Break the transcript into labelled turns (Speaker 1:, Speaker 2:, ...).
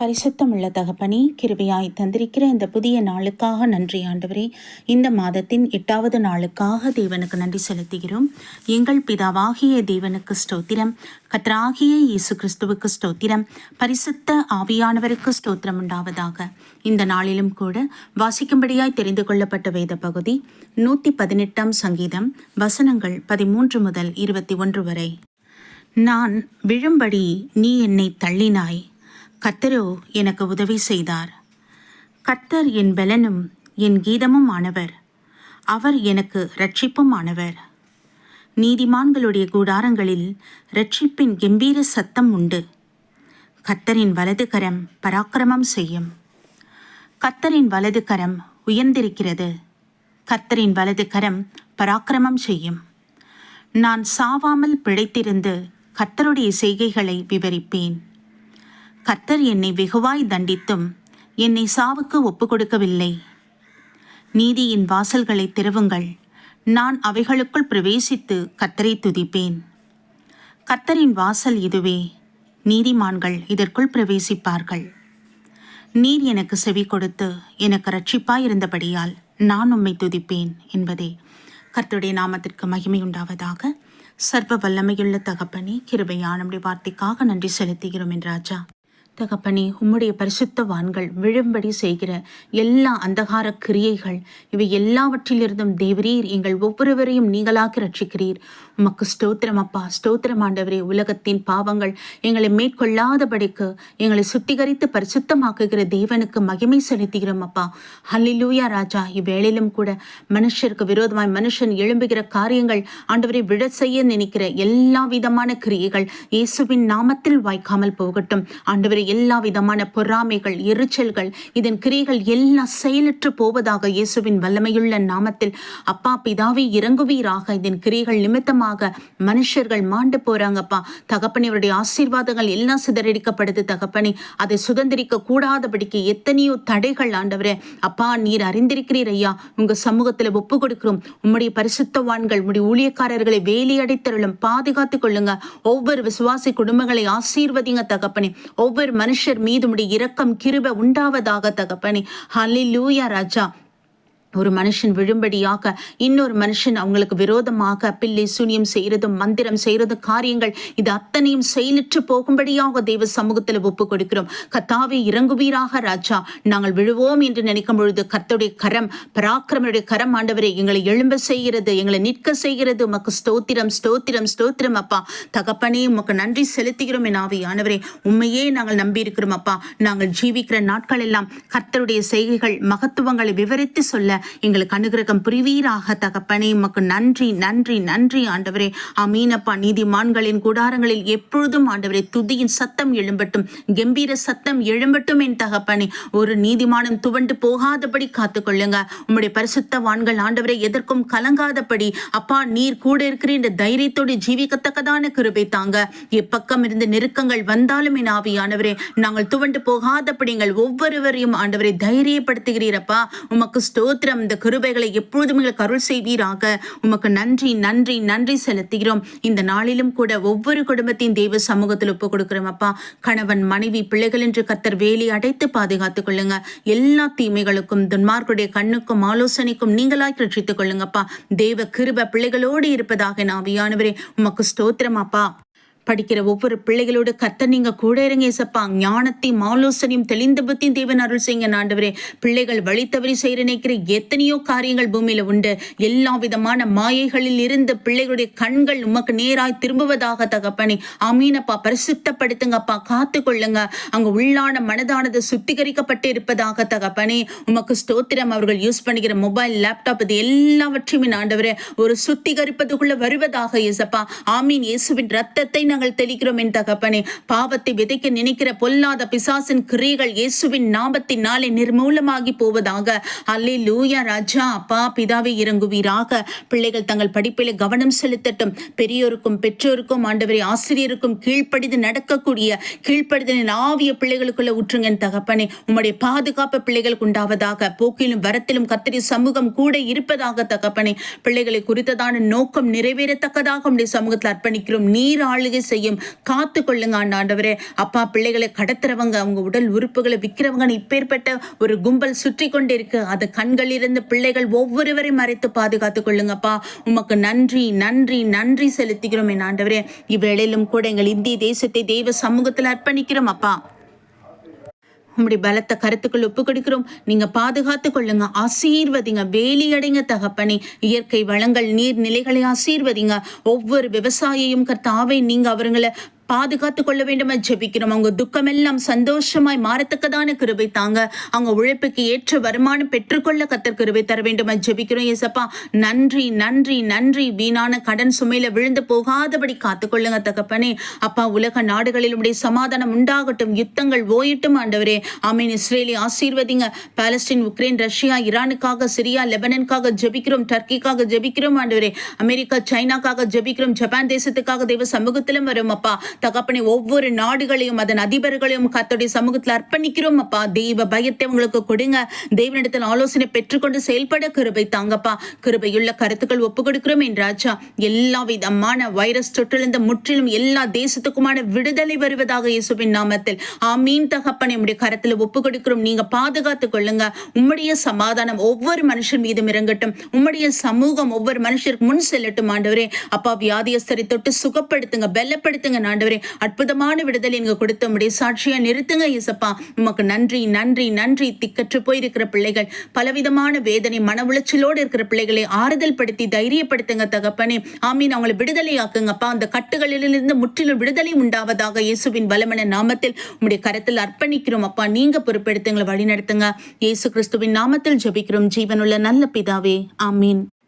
Speaker 1: பரிசுத்தமுள்ள தகப்பனே கிருபையாய் தந்திருக்கிற இந்த புதிய நாளுக்காக நன்றி ஆண்டவரே. இந்த மாதத்தின் எட்டாவது நாளுக்காக தேவனுக்கு நன்றி செலுத்துகிறோம். எங்கள் பிதாவாகிய தேவனுக்கு ஸ்தோத்திரம். கத்ராகிய இயேசு கிறிஸ்துவுக்கு ஸ்தோத்திரம். பரிசுத்த ஆவியானவருக்கு ஸ்தோத்திரம் உண்டாவதாக. இந்த நாளிலும் கூட வாசிக்கும்படியாய் தெரிந்து கொள்ளப்பட்ட வேத பகுதி நூற்றி பதினெட்டாம் சங்கீதம் வசனங்கள் பதிமூன்று முதல் இருபத்தி ஒன்று வரை. நான் விழும்படி நீ என்னை தள்ளினாய். கத்தரோ எனக்கு உதவி செய்தார். கத்தர் என் பலனும் என் கீதமும் ஆனவர் அவர் எனக்கு ரட்சிப்பும் ஆனவர் நீதிமான்களுடைய கூடாரங்களில் ரட்சிப்பின் கம்பீர சத்தம் உண்டு. கத்தரின் வலது கரம் பராக்கிரமம் செய்யும். கத்தரின் வலது கரம் உயர்ந்திருக்கிறது. கத்தரின் வலது கரம் பராக்கிரமம் செய்யும். நான் சாவாமல் பிழைத்திருந்து கத்தருடைய செய்கைகளை விவரிப்பேன். கர்த்தர் என்னை வெகுவாய் தண்டித்தும் என்னை சாவுக்கு ஒப்பு கொடுக்கவில்லை நீதியின் வாசல்களை திறவுங்கள் நான் அவைகளுக்குள் பிரவேசித்து கத்தரை துதிப்பேன். கத்தரின் வாசல் இதுவே. நீதிமான்கள் இதற்குள் பிரவேசிப்பார்கள். நீர் எனக்கு செவி கொடுத்து எனக்கு ரட்சிப்பாயிருந்தபடியால் நான் உம்மை துதிப்பேன் என்பதே. கர்த்தருடைய நாமத்திற்கு மகிமை உண்டாவதாக. சர்வ வல்லமையுள்ள தகப்பனே கிருபையான வார்த்தைக்காக நன்றி செலுத்துகிறோம் என் ராஜா. தகப்பனே உம்முடைய பரிசுத்தவான்கள் விழும்படி செய்கிற எல்லா அந்தகார கிரியைகள் இவை எல்லாவற்றிலிருந்தும் தேவரீர் எங்கள் ஒவ்வொருவரையும் நீங்களாக ரட்சிக்கிறீர். உமக்கு ஸ்தோத்திரம் அப்பா ஸ்தோத்திரம் ஆண்டவரே. உலகத்தின் பாவங்கள் எங்களை மேற்கொள்ளாதபடிக்கு எங்களை சுத்திகரித்து பரிசுத்தமாக்குகிற தேவனுக்கு மகிமை செலுத்துகிறோம் அப்பா. ஹல்லிலூயா ராஜா இவ்வேளையிலும் கூட மனுஷருக்கு விரோதமாய் மனுஷன் எழும்புகிற காரியங்கள் ஆண்டவரை விழ செய்ய நினைக்கிற எல்லா விதமான கிரியைகள் இயேசுவின் நாமத்தில் வாய்க்காமல் போகட்டும். ஆண்டவரை எல்லா விதமான பொறாமைகள் எரிச்சல்கள் இதன் கிரிகள் எல்லாம் செயலற்று போவதாக இயேசுவின் வல்லமையுள்ள நாமத்தில் அப்பா பிதாவே இறங்குவீராக. இதன் கிரிகள் நிமித்தமாக மனுஷர்கள் மாண்டு போறாங்கப்பா. தகப்பனே அவருடைய ஆசீர்வாதங்கள் எல்லாம் சிதறடிக்கப்படுது தகப்பனே. அதை சுதந்திரிக்க கூடாதபடிக்கு எத்தனையோ தடைகள் ஆண்டவரே. அப்பா நீர் அறிந்திருக்கிறீர் ஐயா. உங்க சமூகத்துல ஒப்பு கொடுக்கிறோம். உம்முடைய பரிசுத்தவான்கள் உடைய ஊழியக்காரர்களை வேலையடைத்தருளும். பாதுகாத்துக் கொள்ளுங்க. ஒவ்வொரு விசுவாசி குடும்பங்களை ஆசீர்வதிங்க தகப்பனே. ஒவ்வொரு மனுஷர் மீது இரக்கம் கிருப உண்டாவதாக தகப்பனே. ஹலிலூயா ராஜா. ஒரு மனுஷன் விழும்படியாக இன்னொரு மனுஷன் அவங்களுக்கு விரோதமாக பில்லி சூனியம் செய்யறதும் மந்திரம் செய்யறதும் காரியங்கள் இது அத்தனையும் செயலிற்று போகும்படியாக தெய்வ சமூகத்தில் ஒப்பு கொடுக்கிறோம். கத்தாவே இறங்குவீராக ராஜா. நாங்கள் விழுவோம் என்று நினைக்கும் பொழுது கர்த்தருடைய கரம் பராக்கிரமனுடைய கரம் ஆண்டவரை எங்களை எழும்ப செய்கிறது எங்களை நிற்க செய்கிறது. உமக்கு ஸ்தோத்திரம் ஸ்தோத்திரம் ஸ்தோத்திரம் அப்பா. தகப்பனே உமக்கு நன்றி செலுத்துகிறோம் என் ஆவியானவரே. உண்மையே நாங்கள் நம்பியிருக்கிறோம் அப்பா. நாங்கள் ஜீவிக்கிற நாட்கள் எல்லாம் கர்த்தருடைய செய்கைகள் மகத்துவங்களை விவரித்து சொல்ல எங்களுக்கு அனுகிரகம் புரிவீராக தகப்பனே உமக்கு நன்றி நன்றி நன்றி ஆண்டவரே. அமீனப்பா நீதிமான்களின் கூடாரங்களில் எப்பொழுதும் ஆண்டவரே துதியின் சத்தம் எழும்பட்டும் கம்பீர சத்தம் எழும்பட்டும் என் தகப்பனே. ஒரு நீதிமானம் துவண்டு போகாதபடி காத்துக்கொள்ளுங்க. உம்முடைய பரிசுத்தவான்கள் ஆண்டவரை எதற்கும் கலங்காதபடி. அப்பா நீர் கூட இருக்கிற இந்த தைரியத்தோடு ஜீவிக்கத்தக்கதான கிருபை தாங்க. எப்பக்கம் இருந்து நெருக்கங்கள் வந்தாலும் என் ஆவியானவரே நாங்கள் துவண்டு போகாதபடி எங்கள் ஒவ்வொருவரையும் ஆண்டவரை தைரியப்படுத்துகிறீரப்பா உமக்கு ஸ்தோத்திர ஸ்தோத்திரம் இந்த கிருபைகளை எப்பொழுதும் எங்களுக்கு அருள் செய்வீராக. உமக்கு நன்றி நன்றி நன்றி செலுத்துகிறோம். இந்த நாளிலும் கூட ஒவ்வொரு குடும்பத்தையும் தெய்வ சமூகத்தில் ஒப்பு கொடுக்கிறோம் அப்பா. கணவன் மனைவி பிள்ளைகள் என்று கத்தர் வேலி அடைத்து பாதுகாத்துக் கொள்ளுங்க. எல்லா தீமைகளுக்கும் துன்மார்க்குடைய கண்ணுக்கும் ஆலோசனைக்கும் நீங்களாய் ரட்சித்துக் கொள்ளுங்கப்பா தேவ கிருப பிள்ளைகளோடு இருப்பதாக நான் நாவியானவரே உமக்கு ஸ்தோத்திரம் அப்பா. படிக்கிற ஒவ்வொரு பிள்ளைகளோடு கத்த நீங்க கூட இருங்க இசப்பா ஞானத்தையும் ஆலோசனையும் தெளிந்த புத்தியும் தேவன் அருள் செய்யுங்க ஆண்டவரே. பிள்ளைகள் வழி தவறி செய்ய நினைக்கிற எத்தனையோ காரியங்கள் பூமியில உண்டு. எல்லா விதமான மாயைகளில் இருந்து பிள்ளைகளுடைய கண்கள் உமக்கு நேராய் திரும்புவதாக தகப்பனே. அமீனப்பா பரிசுத்தப்படுத்துங்கப்பா காத்து கொள்ளுங்க அங்க உள்ளான மனதானது சுத்திகரிக்கப்பட்டு இருப்பதாக தகப்பனே. உமக்கு ஸ்தோத்திரம் அவர்கள் யூஸ் பண்ணுகிற மொபைல் லேப்டாப் இது எல்லாவற்றையும் ஆண்டவரே ஒரு சுத்திகரிப்பதுக்குள்ள வருவதாக இயேசப்பா ஆமீன். இயேசுவின் ரத்தத்தை நாங்கள் தெளிக்கிறோம் என் தகப்பனே. பாவத்தை விதைக்க நினைக்கிற பொல்லாத பிசாசின் கிரியைகள் இயேசுவின் நாபத்தின் நாளை நிர்மூலமாகி போவதாக. அல்லே லூயா ராஜா அப்பா பிதாவை இறங்குவீராக. பிள்ளைகள் தங்கள் படிப்பிலே கவனம் செலுத்தட்டும். பெரியோருக்கும் பெற்றோருக்கும் ஆண்டவரை ஆசிரியருக்கும் கீழ்ப்படிந்து நடக்கக்கூடிய கீழ்ப்படிதலின் ஆவிய பிள்ளைகளுக்குள்ள ஊற்றுங்க என் தகப்பனே. உம்முடைய பாதுகாப்பு பிள்ளைகளுக்கு உண்டாவதாக. போக்கிலும் வரத்திலும் கத்திரி சமூகம் கூட இருப்பதாக தகப்பனே. பிள்ளைகளை குறித்ததான நோக்கம் நிறைவேறத்தக்கதாக உடைய சமூகத்தில் அர்ப்பணிக்கிறோம். நீர் ஆளுகை செய்யும். காத்து கொள்ளுங்க ஆண்டவரே. அப்பா பிள்ளைகளை கடத்துறவங்க அவங்க உடல் உறுப்புகளை விற்கிறவங்க இப்பேற்பட்ட ஒரு கும்பல் சுற்றி கொண்டிருக்கு. அது கண்களிலிருந்து பிள்ளைகள் ஒவ்வொருவரையும் மறைத்து பாதுகாத்து கொள்ளுங்கப்பா உமக்கு நன்றி நன்றி நன்றி செலுத்துகிறோம் என் ஆண்டவரே. இவ்வேளையிலும் கூட எங்கள் இந்திய தேசத்தை தெய்வ சமூகத்தில் அர்ப்பணிக்கிறோம் அப்பா. உங்களுடைய பலத்த கருத்துக்கள் ஒப்பு கொடுக்கிறோம் நீங்க பாதுகாத்து கொள்ளுங்க. ஆசீர்வதிங்க. வேலியடைங்க தகப்பனே. இயற்கை வளங்கள் நீர் நிலைகளை ஆசீர்வதிங்க. ஒவ்வொரு விவசாயியும் கர்த்தாவை நீங்க அவர்களை பாதுகாத்து கொள்ள வேண்டுமா ஜெபிக்கிறோம். அவங்க துக்கமெல்லாம் சந்தோஷமாய் மாறத்தக்கதான கிருபை தாங்க. அவங்க உழைப்புக்கு ஏற்ற வருமானம் பெற்றுக்கொள்ள கத்தர் கிருபை தர வேண்டுமா ஜெபிக்கிறோம். ஏசப்பா நன்றி நன்றி நன்றி. வீணான கடன் சுமையில விழுந்து போகாதபடி காத்துக்கொள்ளுங்க தகப்பனே. அப்பா உலக நாடுகளில் உடைய சமாதானம் உண்டாகட்டும். யுத்தங்கள் ஓயிட்டும் ஆண்டவரே. ஆமீன். இஸ்ரேலி ஆசீர்வதிங்க. பாலஸ்டீன் உக்ரைன் ரஷ்யா ஈரானுக்காக சிரியா லெபனனுக்காக ஜெபிக்கிறோம். டர்க்கிக்காக ஜெபிக்கிறோம் ஆண்டவரே. அமெரிக்கா சைனாக்காக ஜெபிக்கிறோம். ஜப்பான் தேசத்துக்காக தெய்வ சமூகத்திலும் வரும் அப்பா. தகப்பனை ஒவ்வொரு நாடுகளையும் அதன் அதிபர்களையும் கத்தோடைய சமூகத்தில் அர்ப்பணிக்கிறோம். அப்பா தெய்வ பயத்தை உங்களுக்கு கொடுங்க. தெய்வனிடத்தில் ஆலோசனை பெற்றுக்கொண்டு செயல்பட கிருபை தாங்கப்பா. கிருபையுள்ள கருத்துக்கள் ஒப்பு கொடுக்கிறோம் என்றாச்சா எல்லா விதமான வைரஸ் தொற்றிலிருந்து முற்றிலும் எல்லா தேசத்துக்குமான விடுதலை வருவதாக இயேசுவின் நாமத்தில். ஆமீன் தகப்பனை உடைய கரத்தில் ஒப்பு கொடுக்கிறோம் நீங்க பாதுகாத்துக் கொள்ளுங்க. உம்முடைய சமாதானம் ஒவ்வொரு மனுஷன் மீதும் இறங்கட்டும். உம்முடைய சமூகம் ஒவ்வொரு மனுஷருக்கு முன் செல்லட்டும் ஆண்டவரே. அப்பா வியாதியஸ்தரை தொட்டு சுகப்படுத்துங்க பலப்படுத்துங்க ஆண்டவரே. அற்புதமான விடுதலை நீங்க கொடுத்த முடிய சாட்சியா நிறுத்துங்க இயேசப்பா. உமக்கு நன்றி நன்றி நன்றி. திக்கற்று போயிருக்கிற பிள்ளைகள் பலவிதமான வேதனை மன உளைச்சலோடு இருக்கிற பிள்ளைகளை ஆறுதல் படுத்தி தைரியப்படுத்துங்க தகப்பனே. ஆமீன். அவங்களை விடுதலை ஆக்குங்கப்பா அந்த கட்டுகளிலிருந்து முற்றிலும் விடுதலை உண்டாவதாக இயேசுவின் வலமன நாமத்தில் உங்களுடைய கரத்தில் அர்ப்பணிக்கிறோம். அப்பா நீங்க பொறுப்பெடுத்து எங்களை வழிநடத்துங்க. இயேசு கிறிஸ்துவின் நாமத்தில் ஜெபிக்கிறோம். ஜீவனுள்ள நல்ல பிதாவே. ஆமீன்.